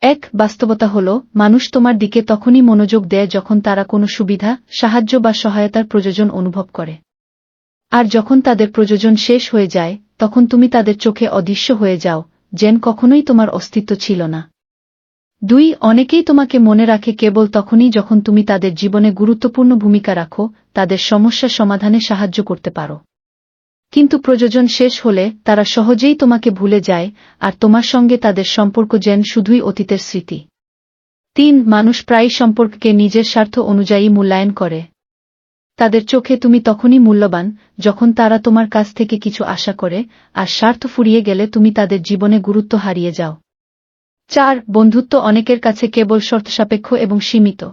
এক বাস্তবতা হল, মানুষ তোমার দিকে তখনই মনোযোগ দেয় যখন তারা কোনো সুবিধা, সাহায্য বা সহায়তার প্রয়োজন অনুভব করে। আর যখন তাদের প্রয়োজন শেষ হয়ে যায়, তখন তুমি তাদের চোখে অদৃশ্য হয়ে যাও, যেন কখনোই তোমার অস্তিত্ব ছিল না। দুই, অনেকেই তোমাকে মনে রাখে কেবল তখনই যখন তুমি তাদের জীবনে গুরুত্বপূর্ণ ভূমিকা রাখো, তাদের সমস্যা সমাধানে সাহায্য করতে পারো। কিন্তু প্রযোজন শেষ হলে তারা সহজেই তোমাকে ভুলে যায়, আর তোমার সঙ্গে তাদের সম্পর্ক যেন শুধুই অতীতের স্মৃতি। তিন, মানুষ প্রায় সম্পর্ককে নিজের স্বার্থ অনুযায়ী মূল্যায়ন করে। তাদের চোখে তুমি তখনই মূল্যবান, যখন তারা তোমার কাছ থেকে কিছু আশা করে, আর স্বার্থ ফুরিয়ে গেলে তুমি তাদের জীবনে গুরুত্ব হারিয়ে যাও। চার, বন্ধুত্ব অনেকের কাছে কেবল শর্তসাপেক্ষ এবং সীমিত।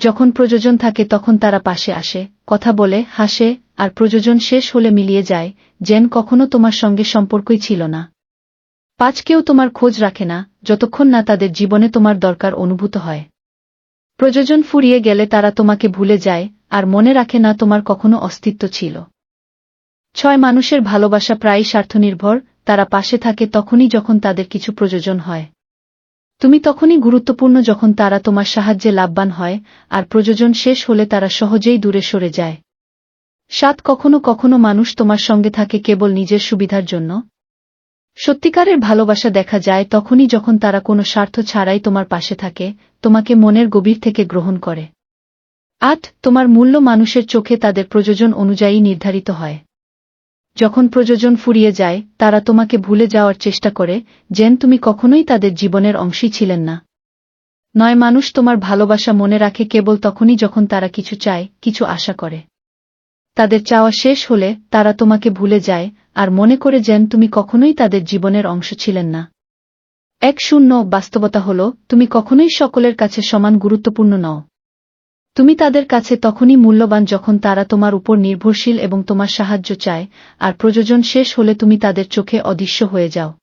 যখন প্রযোজন থাকে তখন তারা পাশে আসে, কথা বলে, হাসে, আর প্রযোজন শেষ হলে মিলিয়ে যায়, যেন কখনো তোমার সঙ্গে সম্পর্কই ছিল না। পাঁচ কেউ তোমার খোঁজ রাখে না, যতক্ষণ না তাদের জীবনে তোমার দরকার অনুভূত হয়। প্রযোজন ফুরিয়ে গেলে তারা তোমাকে ভুলে যায়, আর মনে রাখে না তোমার কখনো অস্তিত্ব ছিল। ছয় মানুষের ভালোবাসা প্রায় স্বার্থনির্ভর, তারা পাশে থাকে তখনই যখন তাদের কিছু প্রয়োজন হয়। তুমি তখনই গুরুত্বপূর্ণ যখন তারা তোমার সাহায্যে লাভবান হয়, আর প্রয়োজন শেষ হলে তারা সহজেই দূরে সরে যায়। সাত কখনো কখনো মানুষ তোমার সঙ্গে থাকে কেবল নিজের সুবিধার জন্য। সত্যিকারের ভালোবাসা দেখা যায় তখনই যখন তারা কোনো স্বার্থ ছাড়াই তোমার পাশে থাকে, তোমাকে মনের গভীর থেকে গ্রহণ করে। আট, তোমার মূল্য মানুষের চোখে তাদের প্রয়োজন অনুযায়ী নির্ধারিত হয়। যখন প্রয়োজন ফুরিয়ে যায়, তারা তোমাকে ভুলে যাওয়ার চেষ্টা করে, যেন তুমি কখনোই তাদের জীবনের অংশই ছিলেন না। নয় মানুষ তোমার ভালোবাসা মনে রাখে কেবল তখনই যখন তারা কিছু চায়, কিছু আশা করে। তাদের চাওয়া শেষ হলে, তারা তোমাকে ভুলে যায়, আর মনে করে যেন তুমি কখনোই তাদের জীবনের অংশ ছিলেন না। এক শূন্য বাস্তবতা হল, তুমি কখনোই সকলের কাছে সমান গুরুত্বপূর্ণ নও। তুমি তাদের কাছে তখনই মূল্যবান যখন তারা তোমার উপর নির্ভরশীল এবং তোমার সাহায্য চায়, আর প্রযোজন শেষ হলে তুমি তাদের চোখে অদৃশ্য হয়ে যাও।